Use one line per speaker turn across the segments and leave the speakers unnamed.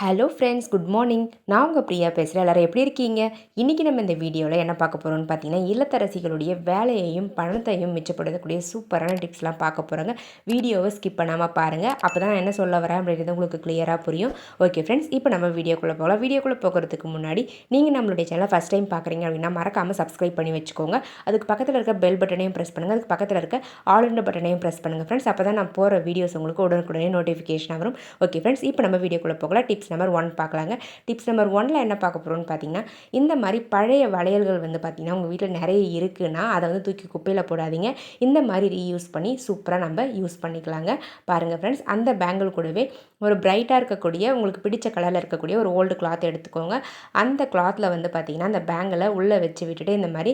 Hello friends good morning நான் உங்கள் பிரியா பேசுகிறேன் எல்லோரும் எப்படி இருக்கீங்க? இன்றைக்கி நம்ம இந்த வீடியோவில் என்ன பார்க்க போகிறோம்னு பார்த்தீங்கன்னா இல்லத்தரசிகளுடைய வேலையையும் பணத்தையும் மிச்சப்படுத்தக்கூடிய சூப்பரான டிப்ஸ்லாம் பார்க்க போகிறோங்க வீடியோவை ஸ்கிப் பண்ணாமல் பாருங்கள் அப்போ தான் நான் என்ன சொல்ல வரேன் அப்படின்றது உங்களுக்கு கிளியராக புரியும். ஓகே ஃப்ரெண்ட்ஸ் இப்போ நம்ம வீடியோக்குள்ளே போகலாம். வீடியோக்குள்ளே போகிறதுக்கு முன்னாடி நீங்கள் நம்மளுடைய சேனலை ஃபஸ்ட் டைம் பார்க்குறீங்க அப்படின்னா மறக்காமல் சப்ஸ்கிரைப் பண்ணி வச்சுக்கோங்க. அதுக்கு பக்கத்தில் இருக்க பெல் பட்டனையும் ப்ரெஸ் பண்ணுங்கள் அதுக்கு பக்கத்தில் இருக்க ஆல் இண்ட் பட்டனையும் ப்ரெஸ் பண்ணுங்கள் ஃப்ரெண்ட்ஸ் அப்போ தான் நான் போகிற வீடியோஸ் உங்களுக்கு உடனுக்குடனே நோட்டிஃபிகேஷன் வரும். ஓகே ஃப்ரெண்ட்ஸ் இப்போ நம்ம வீடியோக்குள்ளே போகலாம். டிப்ஸ் நம்பர் ஒன் பார்க்கலாங்க. டிப்ஸ் நம்பர் ஒனில் என்ன பார்க்க போகிறோம்னு பார்த்தீங்கன்னா இந்த மாதிரி பழைய வளையல்கள் வந்து பார்த்திங்கன்னா உங்கள் வீட்டில் நிறைய இருக்குன்னா அதை வந்து தூக்கி குப்பையில் போடாதீங்க. இந்த மாதிரி ரீயூஸ் பண்ணி சூப்பராக நம்ம யூஸ் பண்ணிக்கலாங்க. பாருங்கள் ஃப்ரெண்ட்ஸ் அந்த பேங்கிள் கூடவே ஒரு பிரைட்டாக இருக்கக்கூடிய உங்களுக்கு பிடிச்ச கலரில் இருக்கக்கூடிய ஒரு ஓல்டு கிளாத் எடுத்துக்கோங்க. அந்த கிளாத்தில் வந்து பார்த்திங்கன்னா அந்த பேங்கில் உள்ளே வச்சு விட்டுட்டு இந்த மாதிரி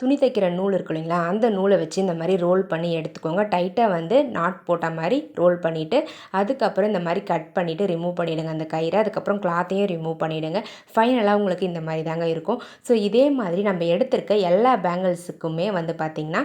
துணி தைக்கிற நூல் இருக்கு இல்லைங்களா? அந்த நூலை வச்சு இந்த மாதிரி ரோல் பண்ணி எடுத்துக்கோங்க. டைட்டாக வந்து நாட் போட்ட மாதிரி ரோல் பண்ணிவிட்டு அதுக்கப்புறம் இந்த மாதிரி கட் பண்ணிவிட்டு ரிமூவ் பண்ணிவிடுங்க அந்த கயிறை அதுக்கப்புறம் கிளாத்தையும் ரிமூவ் பண்ணிவிடுங்க ஃபைனலாக உங்களுக்கு இந்த மாதிரி தாங்க இருக்கும். ஸோ இதே மாதிரி நம்ம எடுத்திருக்க எல்லா பேங்கிள்ஸுக்குமே வந்து பார்த்திங்கன்னா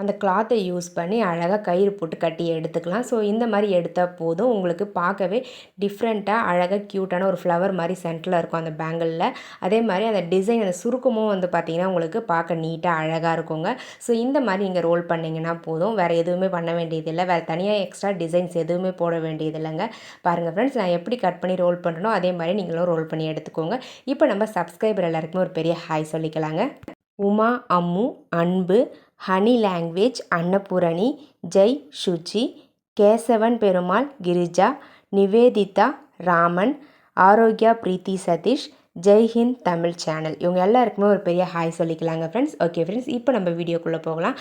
அந்த கிளாத்தை யூஸ் பண்ணி அழகாக கயிறு போட்டு கட்டி எடுத்துக்கலாம். ஸோ இந்த மாதிரி எடுத்தால் போதும். உங்களுக்கு பார்க்கவே டிஃப்ரெண்ட்டாக அழகாக க்யூட்டான ஒரு ஃப்ளவர் மாதிரி சென்டரில் இருக்கும் அந்த பேங்கிளில் அதே மாதிரி அந்த டிசைன் அந்த சுருக்கமும் வந்து பார்த்திங்கன்னா உங்களுக்கு பார்க்க நீட்டாக அழகாக இருக்குங்க. ஸோ இந்த மாதிரி நீங்கள் ரோல் பண்ணிங்கன்னா போதும். வேறு எதுவுமே பண்ண வேண்டியதில்லை. வேறு தனியாக எக்ஸ்ட்ரா டிசைன்ஸ் எதுவுமே போட வேண்டியதில்லைங்க. பாருங்கள் ஃப்ரெண்ட்ஸ் நான் எப்படி கட் பண்ணி ரோல் பண்ணுறனோ அதே மாதிரி நீங்களும் ரோல் பண்ணி எடுத்துக்கோங்க. இப்போ நம்ம சப்ஸ்கிரைபர் எல்லாருக்குமே ஒரு பெரிய hi சொல்லிக்கலாங்க. Uma Ammu Anbu honey language Annapoorani Jai Suchi Kesavan Perumal Girija Nivedita Raman Arokya Preethi Sathish Jai Hind Tamil channel. இவங்க எல்லாருக்குமே ஒரு பெரிய ஹாய் சொல்லிக்கலாங்க ஃப்ரெண்ட்ஸ் ஓகே ஃப்ரெண்ட்ஸ் இப்போ நம்ம வீடியோக்குள்ளே போகலாம்.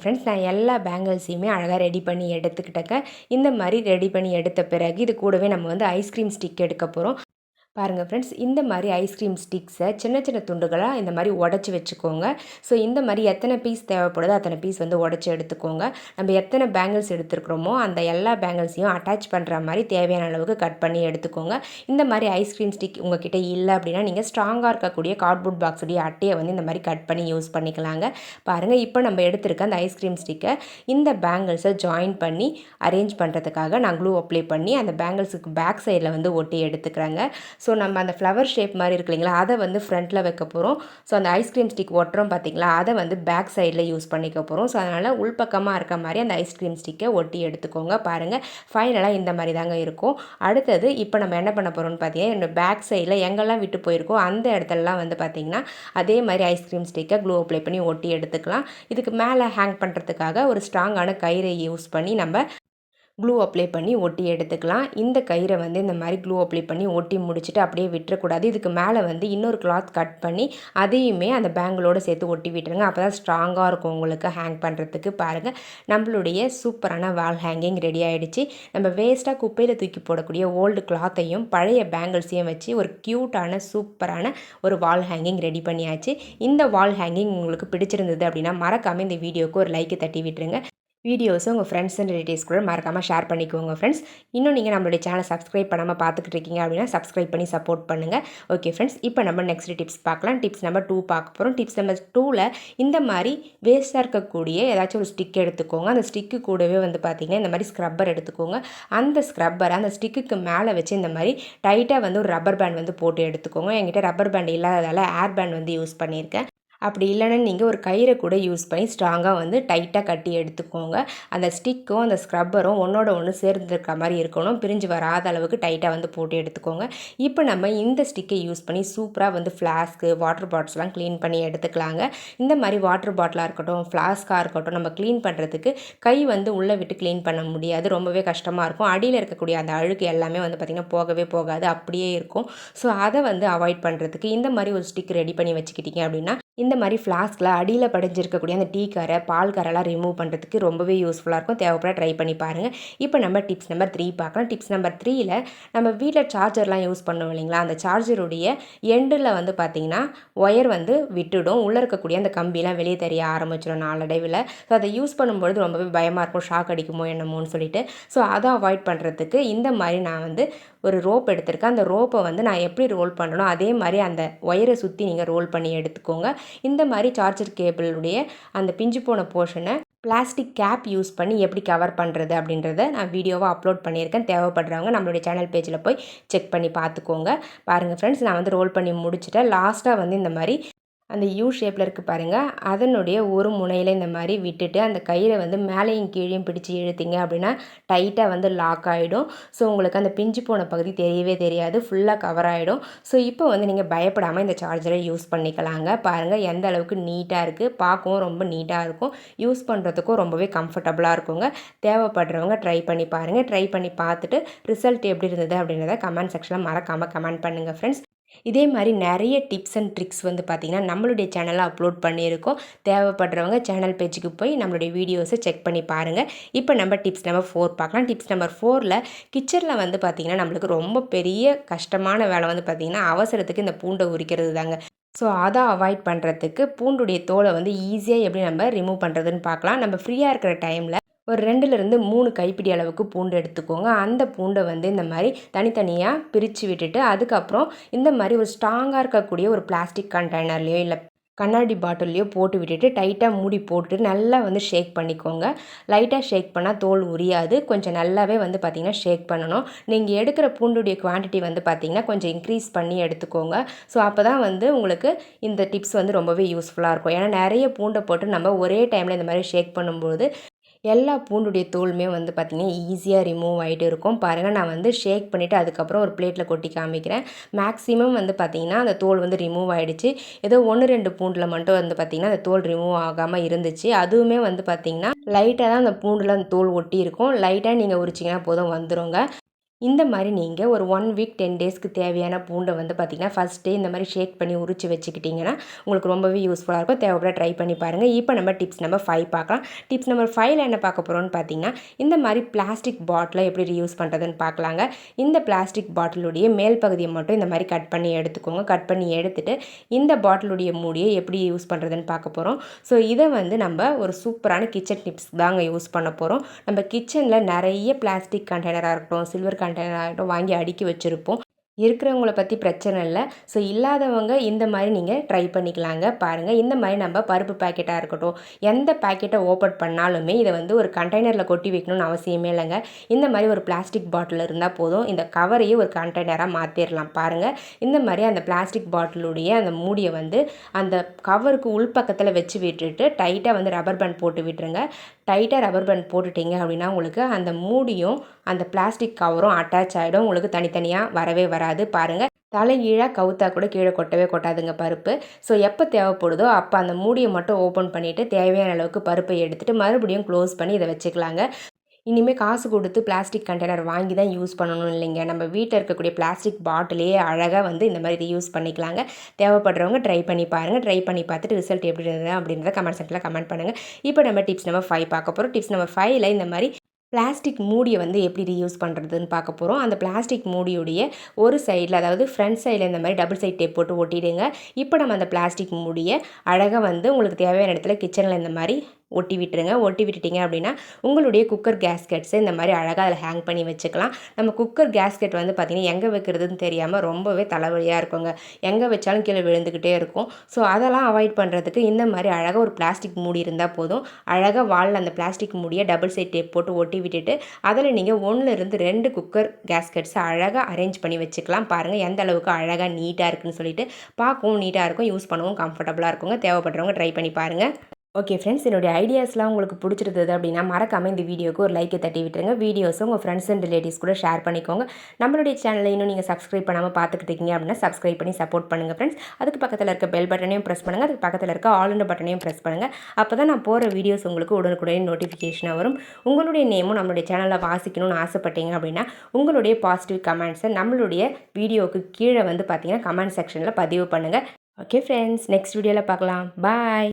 பாருங்கள் ஃப்ரெண்ட்ஸ் நான் எல்லா பேங்கிள்ஸையுமே அழகாக ரெடி பண்ணி எடுத்துக்கிட்டக்க இந்த மாதிரி ரெடி பண்ணி எடுத்த பிறகு இது கூடவே நம்ம வந்து ஐஸ்கிரீம் ஸ்டிக் எடுக்க போகிறோம் பாருங்கள் ஃப்ரெண்ட்ஸ் இந்த மாதிரி ஐஸ்கிரீம் ஸ்டிக்ஸை சின்ன சின்ன துண்டுகளாக இந்த மாதிரி உடச்சி வச்சுக்கோங்க. ஸோ இந்த மாதிரி எத்தனை பீஸ் தேவைப்படுதோ அத்தனை பீஸ் வந்து உடச்சி எடுத்துக்கோங்க. நம்ம எத்தனை பேங்கிள்ஸ் எடுத்துருக்குறோமோ அந்த எல்லா பேங்கிள்ஸையும் அட்டாச் பண்ணுற மாதிரி தேவையான அளவுக்கு கட் பண்ணி எடுத்துக்கோங்க. இந்த மாதிரி ஐஸ்கிரீம் ஸ்டிக் உங்ககிட்ட இல்லை அப்படின்னா நீங்கள் ஸ்ட்ராங்காக இருக்கக்கூடிய கார்ட்போர்ட் பாக்ஸுடைய அட்டையை வந்து இந்த மாதிரி கட் பண்ணி யூஸ் பண்ணிக்கலாங்க. பாருங்கள் இப்போ நம்ம எடுத்திருக்க அந்த ஐஸ்கிரீம் ஸ்டிக்கை இந்த பேங்கிள்ஸை ஜாயின் பண்ணி அரேஞ்ச் பண்ணுறதுக்காக நான் க்ளூ அப்ளை பண்ணி அந்த பேங்கிள்ஸுக்கு பேக் சைடில் வந்து ஒட்டி எடுத்துக்கிறேங்க. ஸோ நம்ம அந்த ஃப்ளவர் ஷேப் மாதிரி இருக்கு இல்லைங்களா அதை வந்து ஃப்ரண்ட்டில் வைக்க போகிறோம் ஸோ அந்த ஐஸ்கிரீம் ஸ்டிக் ஒட்டுறோம் பார்த்தீங்களா அதை வந்து பேக் சைடில் யூஸ் பண்ணிக்க போகிறோம் ஸோ அதனால் உள்பக்கமாக இருக்க மாதிரி அந்த ஐஸ்கிரீம் ஸ்டிக்கை ஒட்டி எடுத்துக்கோங்க பாருங்கள் ஃபைனலாக இந்த மாதிரி தாங்க இருக்கும். அடுத்தது இப்போ நம்ம என்ன பண்ண போகிறோம்னு பார்த்தீங்கன்னா என்னோடய பேக் சைடில் எங்கெல்லாம் விட்டு போயிருக்கோ அந்த இடத்துலலாம் வந்து பார்த்திங்கன்னா அதே மாதிரி ஐஸ்கிரீம் ஸ்டிக்கை க்ளூ அப்ளை பண்ணி ஒட்டி எடுத்துக்கலாம். இதுக்கு மேலே ஹேங் பண்ணுறதுக்காக ஒரு ஸ்ட்ராங்கான கயிறை யூஸ் பண்ணி நம்ம க்ளூ அப்ளை பண்ணி ஒட்டி எடுத்துக்கலாம். இந்த கயிறை வந்து இந்த மாதிரி க்ளூ அப்ளை பண்ணி ஒட்டி முடிச்சுட்டு அப்படியே விட்டுறக்கூடாது. இதுக்கு மேலே வந்து இன்னொரு கிளாத் கட் பண்ணி அதையுமே அந்த பேங்கிளோடு சேர்த்து ஒட்டி விட்டுருங்க. அப்போ தான் ஸ்ட்ராங்காக இருக்கும் உங்களுக்கு ஹேங் பண்ணுறதுக்கு பாருங்கள் நம்மளுடைய சூப்பரான வால் ஹேங்கிங் ரெடி ஆகிடுச்சு நம்ம வேஸ்ட்டாக குப்பையில் தூக்கி போடக்கூடிய ஓல்டு கிளாத்தையும் பழைய பேங்கிள்ஸையும் வச்சு ஒரு க்யூட்டான சூப்பரான ஒரு வால் ஹேங்கிங் ரெடி பண்ணியாச்சு. இந்த வால் ஹேங்கிங் உங்களுக்கு பிடிச்சிருந்தது அப்படின்னா மறக்காமல் இந்த வீடியோவுக்கு ஒரு லைக்கு தட்டி விட்டுருங்க. வீடியோஸும் உங்கள் ஃப்ரெண்ட்ஸ் அண்ட் ரிலேட்டிவ்ஸ் கூட மறக்காமல் ஷேர் பண்ணிக்கோங்க ஃப்ரெண்ட்ஸ் இன்னும் நீங்கள் நம்மளுடைய சேனலை சப்ஸ்கிரைப் பண்ணாமல் பார்த்துக்கிட்டு இருக்கீங்க அப்படின்னா சப்ஸ்கிரைப் பண்ணி சப்போர்ட் பண்ணுங்கள் ஓகே ஃப்ரெண்ட்ஸ் இப்போ நம்ம நெக்ஸ்ட் டிப்ஸ் பார்க்கலாம். டிப்ஸ் நம்பர் டூ பார்க்க போகிறோம் டிப்ஸ் நம்பர் டூவில் இந்த மாதிரி வேஸ்ட்டாக இருக்கக்கூடிய ஏதாச்சும் ஒரு ஸ்டிக் எடுத்துக்கோங்க. அந்த ஸ்டிக்கு கூடவே வந்து பார்த்திங்கன்னா இந்த மாதிரி ஸ்க்ரப்பர் எடுத்துக்கோங்க. அந்த ஸ்க்ரப்பரை அந்த ஸ்டிக்குக்கு மேலே வச்சு இந்த மாதிரி டைட்டாக வந்து ஒரு ரப்பர் பேண்ட் வந்து போட்டு எடுத்துக்கோங்க. என்கிட்ட ரப்பர் பேண்ட் இல்லாததால் ஏர் பேண்ட் வந்து யூஸ் பண்ணியிருக்கேன். அப்படி இல்லைன்னா நீங்கள் ஒரு கயிறை கூட யூஸ் பண்ணி ஸ்ட்ராங்காக வந்து டைட்டாக கட்டி எடுத்துக்கோங்க. அந்த ஸ்டிக்கும் அந்த ஸ்க்ரப்பரும் ஒன்றோட ஒன்று சேர்ந்துருக்க மாதிரி இருக்கணும். பிரிஞ்சு வராத அளவுக்கு டைட்டாக வந்து போட்டு எடுத்துக்கோங்க. இப்போ நம்ம இந்த ஸ்டிக்கை யூஸ் பண்ணி சூப்பராக வந்து ஃப்ளாஸ்க்கு வாட்டர் பாட்டில்ஸ்லாம் க்ளீன் பண்ணி எடுத்துக்கலாங்க. இந்த மாதிரி வாட்டர் பாட்டிலாக இருக்கட்டும் ஃப்ளாஸ்க்காக இருக்கட்டும் நம்ம க்ளீன் பண்ணுறதுக்கு கை வந்து உள்ளே விட்டு க்ளீன் பண்ண முடியாது. ரொம்பவே கஷ்டமாக இருக்கும். அடியில் இருக்கக்கூடிய அந்த அழுக்கு எல்லாமே வந்து பார்த்திங்கன்னா போகவே போகாது. அப்படியே இருக்கும். ஸோ அதை வந்து அவாய்ட் பண்ணுறதுக்கு இந்த மாதிரி ஒரு ஸ்டிக் ரெடி பண்ணி வச்சுக்கிட்டிங்க அப்படின்னா இந்த மாதிரி ஃப்ளாஸ்கில் அடியில் படிஞ்சிருக்கக்கூடிய அந்த டீ கரை பால் காரெல்லாம் ரிமூவ் பண்ணுறதுக்கு ரொம்பவே யூஸ்ஃபுல்லாக இருக்கும். தேவைப்பட ட்ரை பண்ணி பாருங்கள் இப்போ நம்ம டிப்ஸ் நம்பர் த்ரீ பார்க்கலாம். டிப்ஸ் நம்பர் த்ரீயில் நம்ம வீட்டில் சார்ஜர்லாம் யூஸ் பண்ணுவோம் இல்லைங்களா? அந்த சார்ஜருடைய எண்டில் வந்து பார்த்திங்கன்னா ஒயர் வந்து விட்டுடும். உள்ளே இருக்கக்கூடிய அந்த கம்பிலாம் வெளியே தெரிய ஆரம்பிச்சிடும் நாளடைவில். ஸோ அதை யூஸ் பண்ணும்பொழுது ரொம்பவே பயமாக இருக்கும். ஷாக் அடிக்குமோ என்னமோன்னு சொல்லிட்டு. ஸோ அதை அவாய்ட் பண்ணுறதுக்கு இந்த மாதிரி நான் வந்து ஒரு ரோப் எடுத்திருக்கேன். அந்த ரோப்பை வந்து நான் எப்படி ரோல் பண்ணணும் அதே மாதிரி அந்த ஒயரை சுற்றி நீங்கள் ரோல் பண்ணி எடுத்துக்கோங்க. இந்த மாதிரி சார்ஜர் கேபிளுடைய அந்த பிஞ்சு போன போர்ஷனை பிளாஸ்டிக் கேப் யூஸ் பண்ணி எப்படி கவர் பண்ணுறது அப்படின்றத நான் வீடியோவாக அப்லோட் பண்ணியிருக்கேன். தேவைப்படுறவங்க நம்மளுடைய சேனல் பேஜில் போய் செக் பண்ணி பார்த்துக்கோங்க. பாருங்கள் ஃப்ரெண்ட்ஸ் நான் வந்து ரோல் பண்ணி முடிச்சுட்டேன். லாஸ்ட்டாக வந்து இந்த மாதிரி அந்த யூ ஷேப்பில் இருக்குது பாருங்கள் அதனுடைய ஒரு முனையில் இந்த மாதிரி விட்டுட்டு அந்த கயிறை வந்து மேலேயும் கீழேயும் பிடிச்சி இழுத்தீங்க அப்படின்னா டைட்டாக வந்து லாக் ஆகிடும் ஸோ உங்களுக்கு அந்த பிஞ்சு போன பகுதி தெரியவே தெரியாது. ஃபுல்லாக கவர் ஆகிடும் ஸோ இப்போ வந்து நீங்கள் பயப்படாமல் இந்த சார்ஜரை யூஸ் பண்ணிக்கலாங்க. பாருங்கள் எந்த அளவுக்கு நீட்டாக இருக்குது பார்க்கவும் ரொம்ப நீட்டாக இருக்கும். யூஸ் பண்ணுறதுக்கும் ரொம்பவே கம்ஃபர்டபுளாக இருக்குங்க. தேவைப்படுறவங்க ட்ரை பண்ணி பாருங்கள் ட்ரை பண்ணி பார்த்துட்டு ரிசல்ட் எப்படி இருந்தது அப்படின்றத கமெண்ட் செக்ஷனில் மறக்காமல் கமெண்ட் பண்ணுங்கள் ஃப்ரெண்ட்ஸ் இதே மாதிரி நிறைய டிப்ஸ் அண்ட் ட்ரிக்ஸ் வந்து பார்த்திங்கன்னா நம்மளுடைய சேனலில் அப்லோட் பண்ணியிருக்கோம். தேவைப்படுறவங்க சேனல் பேஜுக்கு போய் நம்மளுடைய வீடியோஸை செக் பண்ணி பாருங்கள் இப்போ நம்ம டிப்ஸ் நம்பர் ஃபோர் பார்க்கலாம். டிப்ஸ் நம்பர் ஃபோரில் கிச்சனில் வந்து பார்த்திங்கன்னா நம்மளுக்கு ரொம்ப பெரிய கஷ்டமான வேலை வந்து பார்த்திங்கன்னா அவசரத்துக்கு இந்த பூண்டை உரிக்கிறது தாங்க. ஸோ அதை அவாய்ட் பண்ணுறதுக்கு பூண்டுடைய தோலை வந்து ஈஸியாக எப்படி நம்ம ரிமூவ் பண்ணுறதுன்னு பார்க்கலாம். நம்ம ஃப்ரீயாக இருக்கிற டைமில் ஒரு ரெண்டுலேருந்து மூணு கைப்பிடி அளவுக்கு பூண்டு எடுத்துக்கோங்க. அந்த பூண்டை வந்து இந்த மாதிரி தனித்தனியாக பிரித்து விட்டுட்டு அதுக்கப்புறம் இந்த மாதிரி ஒரு ஸ்ட்ராங்காக இருக்கக்கூடிய ஒரு பிளாஸ்டிக் கண்டெய்னர்லேயோ இல்லை கண்ணாடி பாட்டில்லையோ போட்டு விட்டுட்டு டைட்டாக மூடி போட்டுட்டு நல்லா வந்து ஷேக் பண்ணிக்கோங்க. லைட்டாக ஷேக் பண்ணால் தோல் உரியாது. கொஞ்சம் நல்லாவே வந்து பார்த்திங்கன்னா ஷேக் பண்ணணும். நீங்கள் எடுக்கிற பூண்டுடைய குவான்டிட்டி வந்து பார்த்திங்கன்னா கொஞ்சம் இன்க்ரீஸ் பண்ணி எடுத்துக்கோங்க. ஸோ அப்போ தான் வந்து உங்களுக்கு இந்த டிப்ஸ் வந்து ரொம்பவே யூஸ்ஃபுல்லாக இருக்கும். ஏன்னா நிறைய பூண்டை போட்டு நம்ம ஒரே டைமில் இந்த மாதிரி ஷேக் பண்ணும்போது எல்லா பூண்டுடைய தோலுமே வந்து பார்த்திங்கன்னா ஈஸியாக ரிமூவ் ஆகிட்டு இருக்கும். பாருங்கள் நான் வந்து ஷேக் பண்ணிவிட்டு அதுக்கப்புறம் ஒரு பிளேட்டில் கொட்டி காமிக்கிறேன். மேக்ஸிமம் வந்து பார்த்திங்கன்னா அந்த தோல் வந்து ரிமூவ் ஆகிடுச்சு ஏதோ ஒன்று ரெண்டு பூண்டில் மட்டும் வந்து பார்த்திங்கன்னா அந்த தோல் ரிமூவ் ஆகாமல் இருந்துச்சு. அதுவுமே வந்து பார்த்திங்கன்னா லைட்டாக தான் அந்த பூண்டில் அந்த தோல் ஒட்டி இருக்கும். லைட்டாக நீங்கள் உரிச்சிங்கன்னா போதும் வந்துடுங்க இந்த மாதிரி நீங்கள் ஒரு ஒன் வீக் டென் டேஸ்க்கு தேவையான பூண்டை வந்து பார்த்திங்கன்னா ஃபஸ்ட் டே இந்த மாதிரி ஷேக் பண்ணி உரிச்சு வச்சுக்கிட்டிங்கன்னா உங்களுக்கு ரொம்பவே யூஸ்ஃபுல்லாக இருக்கும். தேவைப்பட ட்ரை பண்ணி பாருங்கள் இப்போ நம்ம டிப்ஸ் நம்பர் ஃபைவ் பார்க்கலாம். டிப்ஸ் நம்பர் ஃபைவ்ல என்ன பார்க்க போகிறோம்னு பார்த்தீங்கன்னா இந்த மாதிரி பிளாஸ்டிக் பாட்டிலை எப்படி ரீயூஸ் பண்ணுறதுன்னு பார்க்கலாங்க. இந்த பிளாஸ்டிக் பாட்டிலுடைய மேல் பகுதியை மட்டும் இந்த மாதிரி கட் பண்ணி எடுத்துக்கோங்க. கட் பண்ணி எடுத்துகிட்டு இந்த பாட்டிலுடைய மூடியை எப்படி யூஸ் பண்ணுறதுன்னு பார்க்க போகிறோம் ஸோ இதை வந்து நம்ம ஒரு சூப்பரான கிச்சன் டிப்ஸ் தாங்க யூஸ் பண்ண போகிறோம் நம்ம கிச்சனில் நிறைய பிளாஸ்டிக் கண்டெய்னராக இருக்கட்டும் சில்வர் கண்டெய்னர் வாங்கி அடுக்கி வச்சுருப்போம். இருக்கிறவங்கள பற்றி பிரச்சனை இல்லை. ஸோ இல்லாதவங்க இந்த மாதிரி நீங்கள் ட்ரை பண்ணிக்கலாங்க. பாருங்கள் இந்த மாதிரி நம்ம பருப்பு பேக்கெட்டாக இருக்கட்டும் எந்த பேக்கெட்டை ஓப்பன் பண்ணாலுமே இதை வந்து ஒரு கண்டெய்னரில் கொட்டி வைக்கணும்னு அவசியமே இல்லைங்க. இந்த மாதிரி ஒரு பிளாஸ்டிக் பாட்டில் இருந்தால் போதும். இந்த கவரையே ஒரு கண்டெய்னராக மாற்றிடலாம் பாருங்கள் இந்த மாதிரி அந்த பிளாஸ்டிக் பாட்டிலுடைய அந்த மூடியை வந்து அந்த கவருக்கு உள்பக்கத்தில் வச்சு விட்டுட்டு டைட்டாக வந்து ரப்பர் பேண்ட் போட்டு விட்டுருங்க. டைட்டாக ரப்பர் பேண்ட் போட்டுட்டிங்க அப்படின்னா உங்களுக்கு அந்த மூடியும் அந்த பிளாஸ்டிக் கவரும் அட்டாச் ஆகிடும் உங்களுக்கு தனித்தனியாக வரவே வராது. பாருங்கள் தலைகீழாக கவுத்தா கூட கீழே கொட்டவே கொட்டாதுங்க பருப்பு. ஸோ எப்போ தேவைப்படுதோ அப்போ அந்த மூடியை மட்டும் ஓப்பன் பண்ணிவிட்டு தேவையான அளவுக்கு பருப்பை எடுத்துகிட்டு மறுபடியும் க்ளோஸ் பண்ணி இதை வச்சுக்கலாங்க. இனிமேல் காசு கொடுத்து பிளாஸ்டிக் கண்டெய்னர் வாங்கி தான் யூஸ் பண்ணணும் இல்லைங்க. நம்ம வீட்டில் இருக்கக்கூடிய பிளாஸ்டிக் பாட்டிலே அழகாக வந்து இந்த மாதிரி இதை யூஸ் பண்ணிக்கலாங்க. தேவைப்படுறவங்க ட்ரை பண்ணி பாருங்கள் ட்ரை பண்ணி பார்த்துட்டு ரிசல்ட் எப்படி இருந்தது அப்படின்றத கமெண்ட் செக்ஷனில் கமெண்ட் பண்ணுங்கள் இப்போ நம்ம டிப்ஸ் நம்பர் ஃபைவ் பார்க்க போகிறோம் டிப்ஸ் நம்பர் ஃபைவ்ல இந்த மாதிரி பிளாஸ்டிக் மூடியை வந்து எப்படி ரீயூஸ் பண்ணுறதுன்னு பார்க்க போகிறோம் அந்த பிளாஸ்டிக் மூடியுடைய ஒரு சைடில் அதாவது ஃப்ரண்ட் சைடில் இந்த மாதிரி டபுள் சைட் டேப் போட்டு ஒட்டிடுங்க. இப்போ நம்ம அந்த பிளாஸ்டிக் மூடியை அழகாக வந்து உங்களுக்கு தேவையான இடத்துல கிச்சனில் இந்த மாதிரி ஒட்டி விட்டுருங்க. ஒட்டி விட்டுட்டிங்க அப்படின்னா உங்களுடைய குக்கர் கேஸ்கெட்ஸை இந்த மாதிரி அழகாக அதில் ஹேங் பண்ணி வச்சுக்கலாம். நம்ம குக்கர் கேஸ்கெட் வந்து பார்த்திங்கன்னா எங்கே வைக்கிறதுன்னு தெரியாமல் ரொம்பவே தலைவலியாக இருக்குங்க. எங்கே வச்சாலும் கீழே விழுந்துக்கிட்டே இருக்கும். ஸோ அதெல்லாம் அவாய்ட் பண்ணுறதுக்கு இந்த மாதிரி அழகாக ஒரு பிளாஸ்டிக் மூடி இருந்தால் போதும். அழகாக வாலில் அந்த பிளாஸ்டிக் மூடியை டபுள் சைட் டேப் போட்டு ஒட்டி விட்டுட்டு அதில் நீங்கள் ஒன்றுலேருந்து ரெண்டு குக்கர் கேஸ்கெட்ஸை அழகாக அரேஞ்ச் பண்ணி வச்சுக்கலாம். பாருங்கள் எந்த அளவுக்கு அழகாக நீட்டாக இருக்குன்னு சொல்லிட்டு. பார்க்கவும் நீட்டாக இருக்கும். யூஸ் பண்ணவும் கம்ஃபர்டபுளாக இருக்குங்க. தேவைப்படுறவங்க ட்ரை பண்ணி பாருங்கள் ஓகே ஃப்ரெண்ட்ஸ் என்னுடைய ஐடியாஸ்லாம் உங்களுக்கு பிடிச்சிருந்தது அப்படின்னா மறக்காமல் இந்த வீடியோக்கு ஒரு லைக்கை தட்டி விட்டுருங்க. வீடியோஸும் உங்கள் ஃப்ரெண்ட்ஸ் அண்ட் ரிலேட்டிவ்ஸ் கூட ஷேர் பண்ணிக்கோங்க. நம்மளுடைய சேனலை இன்னும் நீங்கள் சப்ஸ்கிரைப் பண்ணாமல் பார்த்துக்கிட்டு இருக்கீங்க அப்படின்னா சப்ஸ்கிரைப் பண்ணி சப்போர்ட் பண்ணுங்கள் ஃப்ரெண்ட்ஸ் அதுக்கு பக்கத்தில் இருக்க பெல் பட்டனையும் ப்ரெஸ் பண்ணுங்கள் அதுக்கு பக்கத்தில் இருக்க ஆல் இண்ட் பட்டனையும் ப்ரெஸ் பண்ணுங்கள் அப்போ தான் நான் போகிற வீடியோஸ் உங்களுக்கு உடனுக்குடனே நோட்டிஃபிகேஷனாக வரும். உங்களுடைய நேமும் நம்மளுடைய சேனலில் வாசிக்கணும்னு ஆசைப்பட்டீங்க அப்படின்னா உங்களுடைய பாசிட்டிவ் கமெண்ட்ஸை நம்மளுடைய வீடியோவுக்கு கீழே வந்து பார்த்தீங்கன்னா கமெண்ட் செக்ஷனில் பதிவு பண்ணுங்கள் ஓகே ஃப்ரெண்ட்ஸ் நெக்ஸ்ட் வீடியோவில் பார்க்கலாம். பாய்